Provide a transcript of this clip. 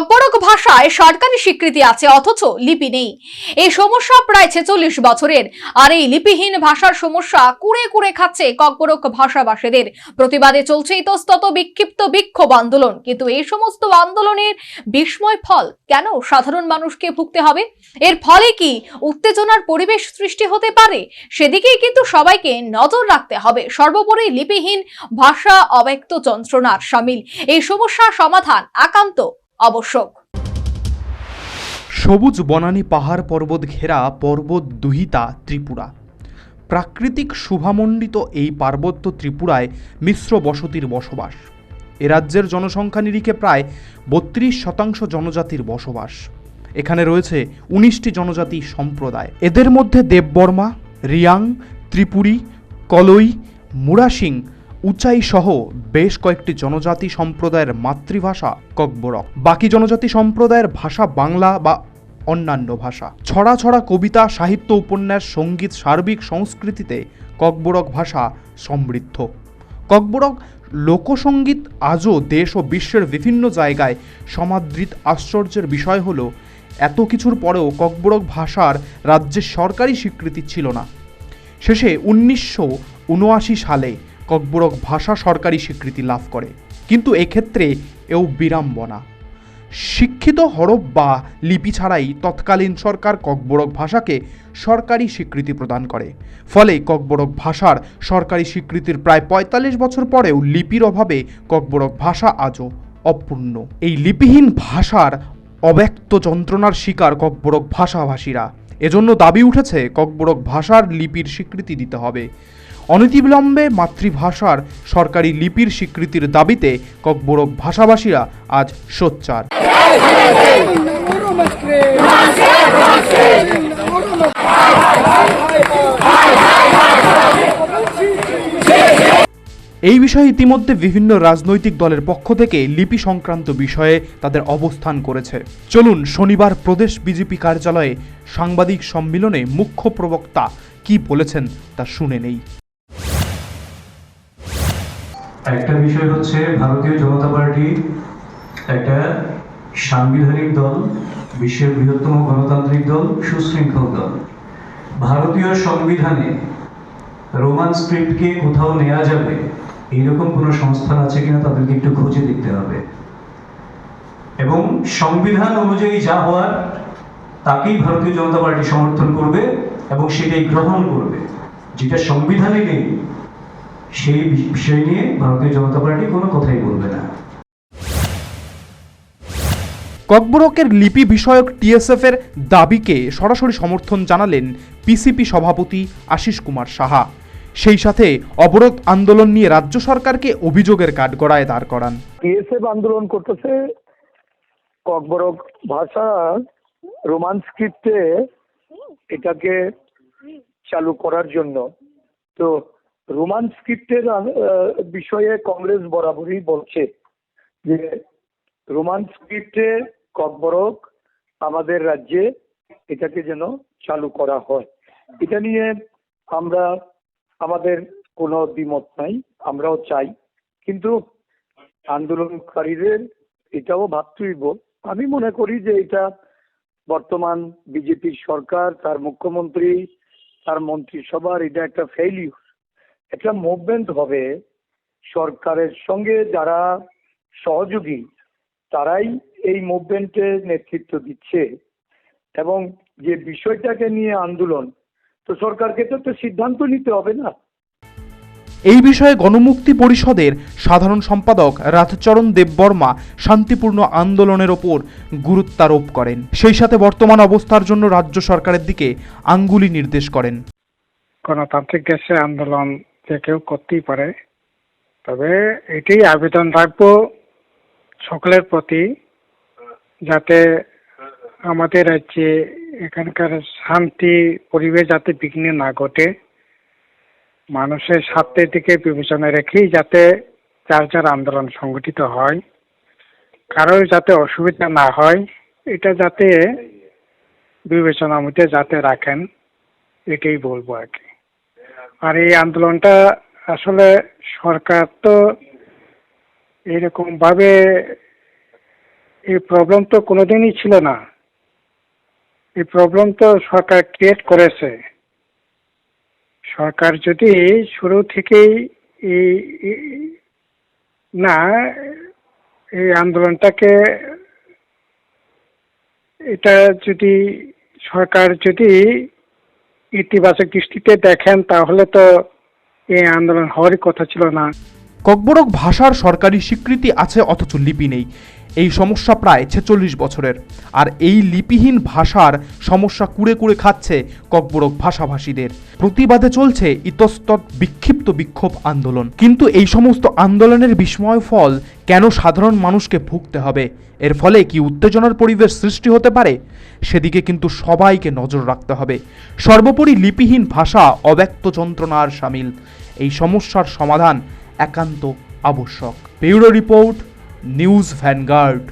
ককবরক ভাষায় সরকারি স্বীকৃতি আছে, অথচ লিপি নেই। এই সমস্যা প্রায় ছেচল্লিশ বছরের। আর এই লিপিহীন ভাষার সমস্যা কুড়ে কুড়ে খাচ্ছে ককবরক ভাষাভাষীদের। প্রতিবাদে চলছে ইতস্তত বিক্ষিপ্ত বিক্ষোভ আন্দোলন। কিন্তু এই সমস্ত আন্দোলনের বিস্ময় ফল কেন সাধারণ মানুষকে ভুগতে হবে? এর ফলে কি উত্তেজনার পরিবেশ সৃষ্টি হতে পারে? সেদিকেই কিন্তু সবাইকে নজর রাখতে হবে। সর্বোপরি লিপিহীন ভাষা অব্যক্ত যন্ত্রণার সামিল। এই সমস্যার সমাধান একান্ত আবশ্যক। সবুজ বনানী পাহাড় পর্বত ঘেরা পর্বত দুহিতা ত্রিপুরা। প্রাকৃতিক শুভামণ্ডিত এই পার্বত্য ত্রিপুরায় মিশ্র বসতির বসবাস। এ রাজ্যের জনসংখ্যা নিরিখে প্রায় বত্রিশ শতাংশ জনজাতির বসবাস। এখানে রয়েছে উনিশটি জনজাতি সম্প্রদায়। এদের মধ্যে দেববর্মা, রিয়াং, ত্রিপুরী, কলই মুরাসিং উচাই সহ বেশ কয়েকটি জনজাতি সম্প্রদায়ের মাতৃভাষা ককবরক। বাকি জনজাতি সম্প্রদায়ের ভাষা বাংলা বা অন্যান্য ভাষা। ছড়া ছড়া কবিতা, সাহিত্য উপন্যাস, সংগীত, সার্বিক সংস্কৃতিতে ককবরক ভাষা সমৃদ্ধ। ককবরক লোকসঙ্গীত আজও দেশ ও বিশ্বের বিভিন্ন জায়গায় সমাদৃত আশ্চর্যের বিষয় হলো, এত কিছুর পরেও ককবরক ভাষার রাজ্যের সরকারি স্বীকৃতি ছিল না। শেষে উনিশশো উনআশি সালে ককবরক ভাষা সরকারি স্বীকৃতি লাভ করে। কিন্তু এক্ষেত্রে এও বিড়ম্বনা। শিক্ষিত হরফ বা লিপি ছাড়াই তৎকালীন সরকার ককবরক ভাষাকে সরকারি স্বীকৃতি প্রদান করে। ফলে ককবরক ভাষার সরকারি স্বীকৃতির প্রায় পঁয়তাল্লিশ বছর পরেও লিপির অভাবে ককবরক ভাষা আজও অপূর্ণ। এই লিপিহীন ভাষার অব্যক্ত যন্ত্রণার শিকার ককবরক ভাষাভাষীরা। এজন্য দাবি উঠেছে, ককবরক ভাষার লিপির স্বীকৃতি দিতে হবে। অনতিবিলম্বে মাতৃভাষার সরকারি লিপির স্বীকৃতির দাবিতে ককবরক ভাষাভাষীরা আজ সোচ্চার। এই বিষয়ে ইতিমধ্যে বিভিন্ন রাজনৈতিক দলের পক্ষ থেকে লিপি সংক্রান্ত বিষয়ে তাদের অবস্থান করেছে। চলুন শনিবার প্রদেশ বিজেপি কার্যালয়ে সাংবাদিক সম্মেলনে মুখ্য প্রবক্তা কি বলেছেন তা শুনে নেই। একটা বিষয় হচ্ছে ভারতীয় জনতা পার্টি একটা সাংবিধানিক দল, বিশ্বের বৃহত্তম গণতান্ত্রিক দল, সুশৃঙ্খল দল। ভারতীয় সংবিধানে রোমান স্ক্রিপ্টকে কোথাও নেওয়া যাবে, এইরকম কোনো সংস্থান আছে কিনা তাদেরকে একটু খুঁজে দেখতে হবে। এবং সংবিধান অনুযায়ী যা হওয়ার, তাকেই ভারতীয় জনতা পার্টি সমর্থন করবে এবং সেটাই গ্রহণ করবে। যেটা সংবিধানে নেই সেই বিষয় নিয়ে ভারতীয় জনতা পার্টি কোনো কথাই বলবে না। ককবরকের লিপি বিষয়ক টিএসএফ এর দাবিকে সরাসরি সমর্থন জানালেন পিসিপি সভাপতি আশিস কুমার সাহা। সেই সাথে অবরোধ আন্দোলন নিয়ে রাজ্য সরকারকে অভিযোগের কাঠগড়ায় দাঁড় করান। টিএসএফ আন্দোলন করতেছে ককবরক ভাষা রোমান স্ক্রিপ্টে এটাকে চালু করার জন্য। তো রোমান স্ক্রিপ্টের বিষয়ে কংগ্রেস বরাবরই বলছে যে রোমান স্ক্রিপ্টে ককবরক আমাদের রাজ্যে এটাকে যেন চালু করা হয়। এটা নিয়ে আমরা, আমাদের কোনো দ্বিমত নাই, আমরাও চাই। কিন্তু আন্দোলনকারীদের এটাও ভাবতে হইব আমি মনে করি যে এটা বর্তমান বিজেপির সরকার, তার মুখ্যমন্ত্রী, তার মন্ত্রিসভার এটা একটা ফেইলিউর একটা মুভমেন্ট হবে সরকারের সঙ্গে যারা সহযোগী তারাই এই মুভমেন্টে নেতৃত্ব দিচ্ছে। এবং যে বিষয়টাকে নিয়ে আন্দোলন তো সরকারকে তো একটা সিদ্ধান্ত নিতে হবে না। এই বিষয়ে গণমুক্তি পরিষদের সাধারণ সম্পাদক রাধচরণ দেববর্মা শান্তিপূর্ণ আন্দোলনের ওপর গুরুত্বারোপ করেন। সেই সাথে বর্তমান অবস্থার জন্য রাজ্য সরকারের দিকে আঙ্গুলি নির্দেশ করেন। গণতান্ত্রিক দেশে আন্দোলন যে কেউ করতেই পারে। তবে এটাই আবেদন রাখব সকলের প্রতি, যাতে আমাদের রাজ্যে এখানকার শান্তি, পরিবেশ যাতে বিঘ্ন না ঘটে। মানুষের স্বার্থের দিকে বিবেচনা রেখেই যাতে যার যার আন্দোলন সংগঠিত হয়। কারোর যাতে অসুবিধা না হয়, এটা যাতে বিবেচনার মধ্যে যাতে রাখেন, এটাই বলব আর কি। আর এই আন্দোলনটা আসলে সরকার তো এরকম ভাবে এই প্রবলেম তো কোনোদিনই ছিল না। এই প্রবলেম তো সরকার ক্রিয়েট করেছে। সরকার যদি শুরু থেকেই এই- না, এই আন্দোলনটাকে এটা যদি সরকার যদি ইতিবাচক দৃষ্টিতে দেখেন, তাহলে তো এই আন্দোলন হওয়ারই কথা ছিল না। ককবরক ভাষার সরকারি স্বীকৃতি আছে, অথচ লিপি নেই। এই সমস্যা প্রায় ছেচল্লিশ বছরের। আর এই লিপিহীন ভাষার সমস্যা কুড়ে কুড়ে খাচ্ছে ককবরক ভাষাভাষীদের। প্রতিবাদে চলছে ইতস্তত বিক্ষিপ্ত বিক্ষোভ আন্দোলন। কিন্তু এই সমস্ত আন্দোলনের বিস্ময় ফল কেন সাধারণ মানুষকে ভুগতে হবে? এর ফলে কি উত্তেজনার পরিবেশ সৃষ্টি হতে পারে? সেদিকে কিন্তু সবাইকে নজর রাখতে হবে। সর্বোপরি লিপিহীন ভাষা অব্যক্ত যন্ত্রণার সামিল। এই সমস্যার সমাধান একান্ত আবশ্যক। Bureau report News Vanguard.